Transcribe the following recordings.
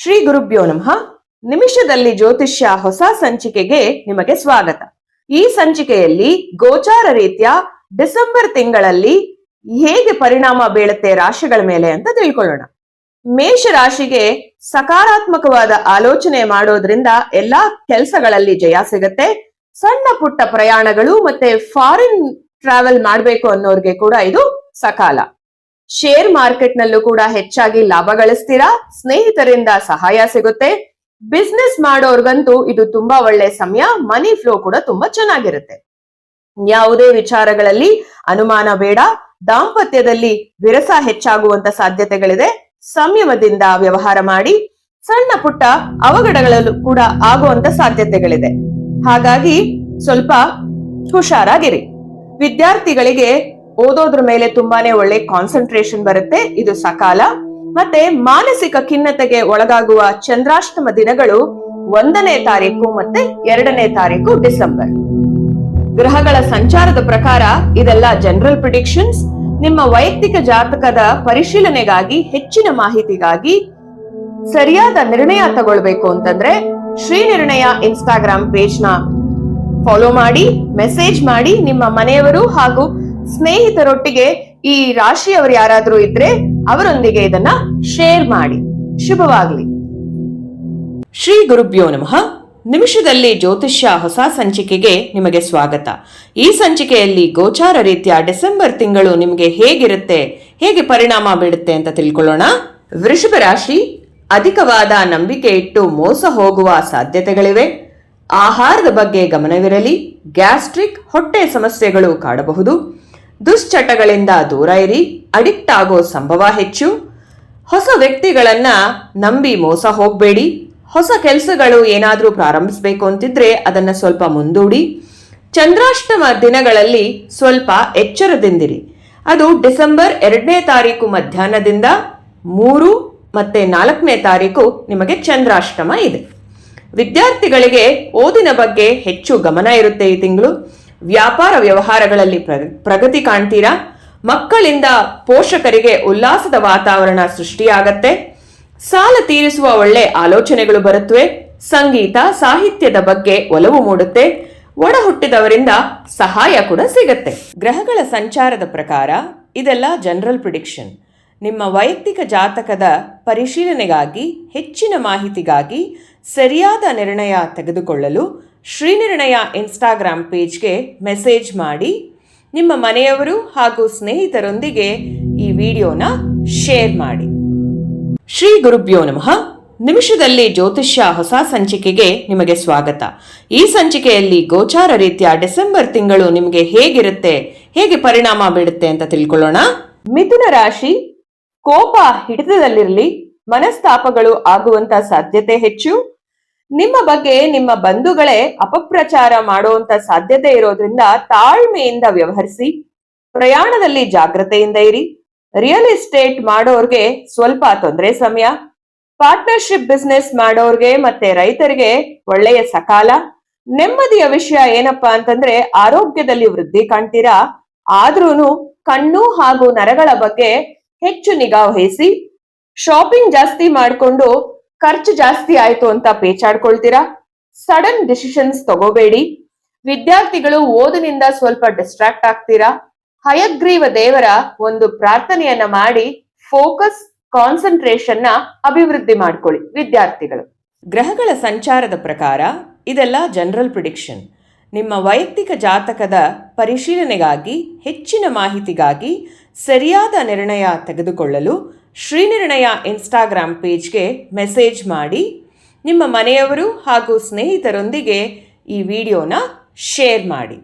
ಶ್ರೀ ಗುರುಭ್ಯೋ ನಮಃ. ನಿಮಿಷದಲ್ಲಿ ಜ್ಯೋತಿಷ್ಯ ಹೊಸ ಸಂಚಿಕೆಗೆ ನಿಮಗೆ ಸ್ವಾಗತ. ಈ ಸಂಚಿಕೆಯಲ್ಲಿ ಗೋಚಾರ ರೀತಿಯ ಡಿಸೆಂಬರ್ ತಿಂಗಳಲ್ಲಿ ಹೇಗೆ ಪರಿಣಾಮ ಬೀಳುತ್ತೆ ರಾಶಿಗಳ ಮೇಲೆ ಅಂತ ತಿಳ್ಕೊಳ್ಳೋಣ. ಮೇಷ ರಾಶಿಗೆ ಸಕಾರಾತ್ಮಕವಾದ ಆಲೋಚನೆ ಮಾಡೋದ್ರಿಂದ ಎಲ್ಲಾ ಕೆಲಸಗಳಲ್ಲಿ ಜಯ ಸಿಗತ್ತೆ. ಸಣ್ಣ ಪುಟ್ಟ ಪ್ರಯಾಣಗಳು ಮತ್ತೆ ಫಾರಿನ್ ಟ್ರಾವೆಲ್ ಮಾಡ್ಬೇಕು ಅನ್ನೋರ್ಗೆ ಕೂಡ ಇದು ಸಕಾಲ. ಶೇರ್ ಮಾರ್ಕೆಟ್ ನಲ್ಲೂ ಕೂಡ ಹೆಚ್ಚಾಗಿ ಲಾಭ ಗಳಿಸ್ತೀರಾ ಸ್ನೇಹಿತರಿಂದ ಸಹಾಯ ಸಿಗುತ್ತೆ. ಬಿಸ್ನೆಸ್ ಮಾಡೋರ್ಗಂತೂ ಇದು ತುಂಬಾ ಒಳ್ಳೆ ಸಮಯ ಮನಿ ಫ್ಲೋ ಕೂಡ ತುಂಬಾ ಚೆನ್ನಾಗಿರುತ್ತೆ. ಯಾವುದೇ ವಿಚಾರಗಳಲ್ಲಿ ಅನುಮಾನ ಬೇಡ, ದಾಂಪತ್ಯದಲ್ಲಿ ವಿರಸ ಹೆಚ್ಚಾಗುವಂತ ಸಾಧ್ಯತೆಗಳಿದೆ. ಸಂಯಮದಿಂದ ವ್ಯವಹಾರ ಮಾಡಿ, ಸಣ್ಣ ಪುಟ್ಟ ಅವಘಡಗಳಲ್ಲೂ ಕೂಡ ಆಗುವಂತ ಸಾಧ್ಯತೆಗಳಿದೆ. ಹಾಗಾಗಿ ಸ್ವಲ್ಪ ಹುಷಾರಾಗಿರಿ. ವಿದ್ಯಾರ್ಥಿಗಳಿಗೆ ಓದೋದ್ರ ಮೇಲೆ ತುಂಬಾನೇ ಒಳ್ಳೆ ಕಾನ್ಸಂಟ್ರೇಷನ್ ಬರುತ್ತೆ. ಇದು ಸಕಾಲ. ಮತ್ತೆ ಮಾನಸಿಕ ಖಿನ್ನತೆಗೆ ಒಳಗಾಗುವ ಚಂದ್ರಾಷ್ಟಮ ದಿನಗಳು ಒಂದನೇ ತಾರೀಕು ಮತ್ತೆ ಎರಡನೇ ತಾರೀಕು ಡಿಸೆಂಬರ್. ಗ್ರಹಗಳ ಸಂಚಾರದ ಪ್ರಕಾರ ಇದೆಲ್ಲ ಜನರಲ್ ಪ್ರಿಡಿಕ್ಷನ್ಸ್ ನಿಮ್ಮ ವೈಯಕ್ತಿಕ ಜಾತಕದ ಪರಿಶೀಲನೆಗಾಗಿ, ಹೆಚ್ಚಿನ ಮಾಹಿತಿಗಾಗಿ ಸರಿಯಾದ ನಿರ್ಣಯ ತಗೊಳ್ಬೇಕು ಅಂತಂದ್ರೆ ಶ್ರೀ ನಿರ್ಣಯ ಇನ್ಸ್ಟಾಗ್ರಾಮ್ ಪೇಜ್ನ ಫಾಲೋ ಮಾಡಿ ಮೆಸೇಜ್ ಮಾಡಿ ನಿಮ್ಮ ಮನೆಯವರು ಹಾಗೂ ಸ್ನೇಹಿತರೊಟ್ಟಿಗೆ ಈ ರಾಶಿಯವರು ಯಾರಾದ್ರೂ ಇದ್ರೆ ಅವರೊಂದಿಗೆ ಇದನ್ನ ಶೇರ್ ಮಾಡಿ. ಶುಭವಾಗಲಿ. ಶ್ರೀ ಗುರುಭ್ಯೋ ನಮಃ. ನಿಮಿಷದಲ್ಲಿ ಜ್ಯೋತಿಷ್ಯ ಹೊಸ ಸಂಚಿಕೆಗೆ ನಿಮಗೆ ಸ್ವಾಗತ. ಈ ಸಂಚಿಕೆಯಲ್ಲಿ ಗೋಚಾರ ರೀತಿಯ ಡಿಸೆಂಬರ್ ತಿಂಗಳು ನಿಮಗೆ ಹೇಗಿರುತ್ತೆ, ಹೇಗೆ ಪರಿಣಾಮ ಬೀಳುತ್ತೆ ಅಂತ ತಿಳ್ಕೊಳ್ಳೋಣ. ವೃಷಭ ರಾಶಿ, ಅಧಿಕವಾದ ನಂಬಿಕೆ ಇಟ್ಟು ಮೋಸ ಹೋಗುವ ಸಾಧ್ಯತೆಗಳಿವೆ. ಆಹಾರದ ಬಗ್ಗೆ ಗಮನವಿರಲಿ, ಗ್ಯಾಸ್ಟ್ರಿಕ್ ಹೊಟ್ಟೆ ಸಮಸ್ಯೆಗಳು ಕಾಡಬಹುದು. ದುಶ್ಚಟಗಳಿಂದ ದೂರ ಇರಿ ಅಡಿಕ್ಟ್ ಆಗೋ ಸಂಭವ ಹೆಚ್ಚು. ಹೊಸ ವ್ಯಕ್ತಿಗಳನ್ನ ನಂಬಿ ಮೋಸ ಹೋಗಬೇಡಿ. ಹೊಸ ಕೆಲಸಗಳು ಏನಾದರೂ ಪ್ರಾರಂಭಿಸಬೇಕು ಅಂತಿದ್ರೆ ಅದನ್ನ ಸ್ವಲ್ಪ ಮುಂದೂಡಿ. ಚಂದ್ರಾಷ್ಟಮ ದಿನಗಳಲ್ಲಿ ಸ್ವಲ್ಪ ಎಚ್ಚರದಿಂದಿರಿ. ಅದು ಡಿಸೆಂಬರ್ ಎರಡನೇ ತಾರೀಕು ಮಧ್ಯಾಹ್ನದಿಂದ ಮೂರು ಮತ್ತೆ ನಾಲ್ಕನೇ ತಾರೀಕು ನಿಮಗೆ ಚಂದ್ರಾಷ್ಟಮ ಇದೆ. ವಿದ್ಯಾರ್ಥಿಗಳಿಗೆ ಓದಿನ ಬಗ್ಗೆ ಹೆಚ್ಚು ಗಮನ ಇರುತ್ತೆ ಈ ತಿಂಗಳು. ವ್ಯಾಪಾರ ವ್ಯವಹಾರಗಳಲ್ಲಿ ಪ್ರ- ಪ್ರಗತಿ ಕಾಣ್ತೀರಾ? ಮಕ್ಕಳಿಂದ ಪೋಷಕರಿಗೆ ಉಲ್ಲಾಸದ ವಾತಾವರಣ ಸೃಷ್ಟಿಯಾಗತ್ತೆ. ಸಾಲ ತೀರಿಸುವ ಒಳ್ಳೆ ಆಲೋಚನೆಗಳು ಬರುತ್ತವೆ ಸಂಗೀತ, ಸಾಹಿತ್ಯದ ಬಗ್ಗೆ ಒಲವು ಮೂಡುತ್ತೆ. ಒಡ ಹುಟ್ಟಿದವರಿಂದ ಸಹಾಯ ಕೂಡ ಸಿಗತ್ತೆ. ಗ್ರಹಗಳ ಸಂಚಾರದ ಪ್ರಕಾರ ಇದೆಲ್ಲ ಜನರಲ್ ಪ್ರಿಡಿಕ್ಷನ್. ನಿಮ್ಮ ವೈಯಕ್ತಿಕ ಜಾತಕದ ಪರಿಶೀಲನೆಗಾಗಿ, ಹೆಚ್ಚಿನ ಮಾಹಿತಿಗಾಗಿ ಸರಿಯಾದ ನಿರ್ಣಯ ತೆಗೆದುಕೊಳ್ಳಲು ಶ್ರೀನಿರ್ಣಯ ಇನ್ಸ್ಟಾಗ್ರಾಮ್ ಪೇಜ್ಗೆ ಮೆಸೇಜ್ ಮಾಡಿ ನಿಮ್ಮ ಮನೆಯವರು ಹಾಗೂ ಸ್ನೇಹಿತರೊಂದಿಗೆ ಈ ವಿಡಿಯೋನ ಶೇರ್ ಮಾಡಿ. ಶ್ರೀ ಗುರುಭ್ಯೋ ನಮಃ. ನಿಮಿಷದಲ್ಲಿ ಜ್ಯೋತಿಷ್ಯ ಹೊಸ ಸಂಚಿಕೆಗೆ ನಿಮಗೆ ಸ್ವಾಗತ. ಈ ಸಂಚಿಕೆಯಲ್ಲಿ ಗೋಚಾರ ರೀತಿಯ ಡಿಸೆಂಬರ್ ತಿಂಗಳು ನಿಮಗೆ ಹೇಗಿರುತ್ತೆ, ಹೇಗೆ ಪರಿಣಾಮ ಬೀಳುತ್ತೆ ಅಂತ ತಿಳ್ಕೊಳ್ಳೋಣ. ಮಿಥುನ ರಾಶಿ, ಕೋಪ ಹಿಡಿತದಲ್ಲಿರಲಿ, ಮನಸ್ತಾಪಗಳು ಆಗುವಂತ ಸಾಧ್ಯತೆ ಹೆಚ್ಚು. ನಿಮ್ಮ ಬಗ್ಗೆ ನಿಮ್ಮ ಬಂಧುಗಳೇ ಅಪಪ್ರಚಾರ ಮಾಡುವಂತ ಸಾಧ್ಯತೆ ಇರೋದ್ರಿಂದ ತಾಳ್ಮೆಯಿಂದ ವ್ಯವಹರಿಸಿ, ಪ್ರಯಾಣದಲ್ಲಿ ಜಾಗ್ರತೆಯಿಂದ ಇರಿ. ರಿಯಲ್ ಎಸ್ಟೇಟ್ ಮಾಡೋರ್ಗೆ ಸ್ವಲ್ಪ ತೊಂದರೆ ಸಮಯ. ಪಾರ್ಟ್ನರ್ಶಿಪ್ ಬಿಸ್ನೆಸ್ ಮಾಡೋರ್ಗೆ ಮತ್ತೆ ರೈತರಿಗೆ ಒಳ್ಳೆಯ ಸಕಾಲ. ನೆಮ್ಮದಿಯ ವಿಷಯ ಏನಪ್ಪಾ ಅಂತಂದ್ರೆ ಆರೋಗ್ಯದಲ್ಲಿ ವೃದ್ಧಿ ಕಾಣ್ತೀರಾ? ಆದ್ರೂ ಕಣ್ಣು ಹಾಗೂ ನರಗಳ ಬಗ್ಗೆ ಹೆಚ್ಚು ನಿಗಾ ವಹಿಸಿ. ಶಾಪಿಂಗ್ ಜಾಸ್ತಿ ಮಾಡ್ಕೊಂಡು ಖರ್ಚು ಜಾಸ್ತಿ ಆಯ್ತು ಅಂತ ಪೇಚಾಡ್ಕೊಳ್ತೀರಾ? Sudden decisions ತಗೋಬೇಡಿ. ವಿದ್ಯಾರ್ಥಿಗಳು ಓದಿನಿಂದ ಸ್ವಲ್ಪ ಡಿಸ್ಟ್ರಾಕ್ಟ್ ಆಗ್ತೀರಾ? ಹಯಗ್ರೀವ ದೇವರ ಒಂದು ಪ್ರಾರ್ಥನೆಯನ್ನ ಮಾಡಿ ಫೋಕಸ್ ಕಾನ್ಸಂಟ್ರೇಷನ್ನ ಅಭಿವೃದ್ಧಿ ಮಾಡ್ಕೊಳ್ಳಿ ವಿದ್ಯಾರ್ಥಿಗಳು. ಗ್ರಹಗಳ ಸಂಚಾರದ ಪ್ರಕಾರ ಇದೆಲ್ಲ ಜನರಲ್ ಪ್ರಿಡಿಕ್ಷನ್. ನಿಮ್ಮ ವೈಯಕ್ತಿಕ ಜಾತಕದ ಪರಿಶೀಲನೆಗಾಗಿ, ಹೆಚ್ಚಿನ ಮಾಹಿತಿಗಾಗಿ ಸರಿಯಾದ ನಿರ್ಣಯ ತೆಗೆದುಕೊಳ್ಳಲು ಶ್ರೀನಿರ್ಣಯ ಇನ್ಸ್ಟಾಗ್ರಾಮ್ ಪೇಜ್ಗೆ ಮೆಸೇಜ್ ಮಾಡಿ ನಿಮ್ಮ ಮನೆಯವರು ಹಾಗೂ ಸ್ನೇಹಿತರೊಂದಿಗೆ ಈ ವಿಡಿಯೋನ ಶೇರ್ ಮಾಡಿ.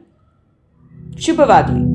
ಶುಭವಾಗಲಿ.